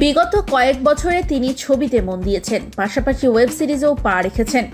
বিগত কয়েক বছরে তিনি ছবিতে মন দিয়েছেন, পাশাপাশি ওয়েব সিরিজেও পা রেখেছেন।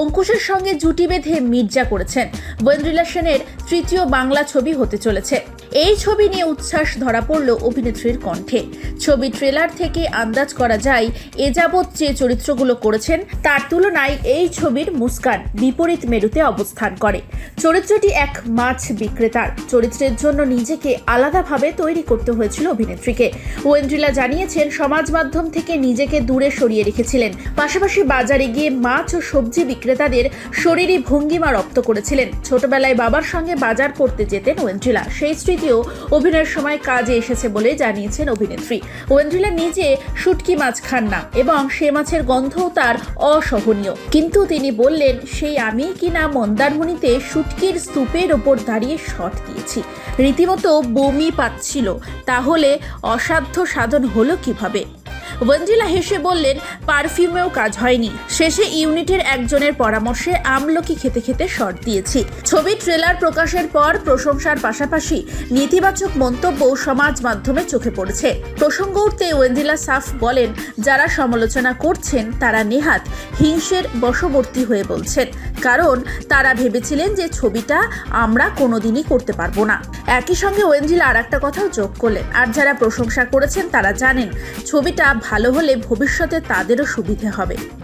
অঙ্কুশের সঙ্গে জুটি বেঁধে মির্জা করেছেন। বন্দ্রিলা সেনের তৃতীয় বাংলা ছবি হতে চলেছে। এই ছবি নিয়ে উচ্ছ্বাস ধরা পড়ল অভিনেত্রীর কণ্ঠে। ছবি ট্রেলার থেকে আন্দাজ করা যায়, এ যাবৎ যে চরিত্রগুলো করেছেন, তার তুলনায় এই ছবির মুস্কান বিপরীত মেরুতে অবস্থান করে। চরিত্রটি এক মাছ বিক্রেতার। চরিত্রের জন্য নিজেকে আলাদাভাবে তৈরি করতে হয়েছিল অভিনেত্রীকে। ওয়েন্ড্রিলা জানিয়েছেন, সমাজ মাধ্যম থেকে নিজেকে দূরে সরিয়ে রেখেছিলেন। পাশাপাশি বাজারে গিয়ে মাছ ও সবজি বিক্রেতাদের শরীরী ভঙ্গিমা রপ্ত করেছিলেন। ছোটবেলায় বাবার সঙ্গে বাজার করতে যেতেন ওয়েন্ড্রিলা। সেই স্মৃতিও অভিনয়ের সময় কাজে এসেছে বলে জানিয়েছেন অভিনেত্রী। ওয়েন্ড্রিলা নিজে শুটকি মাছ খান না এবং সে মাছের গন্ধও তার অসহনীয়। কিন্তু তিনি বললেন, সেই আমি কিনা মন্দারমণিতে শুটকির স্তূপের ওপর দাঁড়িয়ে শট দিয়েছি। রীতিমতো বমি পাচ্ছিল। তাহলে অসাধ্য সাধন হলো কীভাবে? ওয়েন্দ্রিলা হেসে বললেন, পারফিউমেও কাজ হয়নি। শেষে ইউনিটের একজনের পরামর্শে আমলকি খেতে খেতে শর্ট দিয়েছি। ছবি, ট্রেলার প্রকাশের পর প্রশংসার পাশাপাশি নেতিবাচক মন্তব্য সমাজ মাধ্যমে চোখে পড়েছে। প্রসঙ্গ উঠতে ওয়েন্দ্রিলা সাফ বলেন, যারা সমালোচনা করছেন, তারা নেহাত হিংসের বশবর্তী হয়ে বলছেন। কারণ তারা ভেবেছিলেন যে ছবিটা আমরা কোনোদিনই করতে পারব না। একই সঙ্গে ওয়েন্দ্রিলা আর একটা কথাও যোগ করলেন, আর যারা প্রশংসা করেছেন, তারা জানেন, ছবিটা ভালো হলে ভবিষ্যতে তাদেরও সুবিধে হবে।